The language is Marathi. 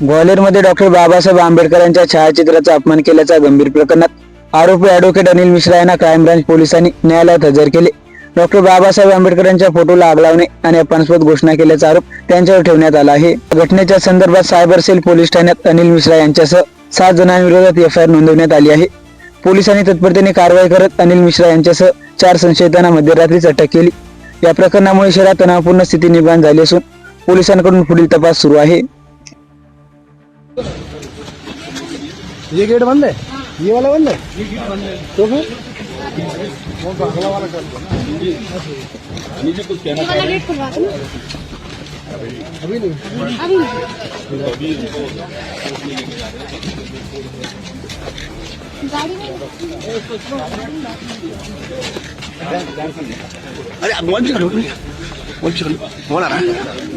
ग्वाल्हेरमध्ये डॉक्टर बाबासाहेब आंबेडकरांच्या छायाचित्राचा अपमान केल्याच्या गंभीर प्रकरणात आरोपी ॲडव्होकेट अनिल मिश्रा यांना क्राईम ब्रांच पोलिसांनी न्यायालयात हजर केले. डॉक्टर बाबासाहेब आंबेडकरांच्या फोटोला आग लावणे आणि अपमानस्पद घोषणा केल्याचा आरोप त्यांच्यावर ठेवण्यात आला आहे. घटनेच्या संदर्भात सायबर सेल पोलीस ठाण्यात अनिल मिश्रा यांच्यासह सात जणांविरोधात एफ आय आर नोंदवण्यात आली आहे. पोलिसांनी तत्परतेने कारवाई करत अनिल मिश्रा यांच्यासह चार संशयितांना मध्यरात्रीच अटक केली. या प्रकरणामुळे शहरात तणावपूर्ण स्थिती निर्माण झाली असून पोलिसांकडून पुढील तपास सुरू आहे. ये गेट बंद है ये वाला बंद है तो फिर ये वाला गेट खुलवा दो अभी नहीं अभी नहीं। गाड़ी में अरे मोबाइल से खड़ो मोबाइल से खड़ो फोन आ रहा है अरे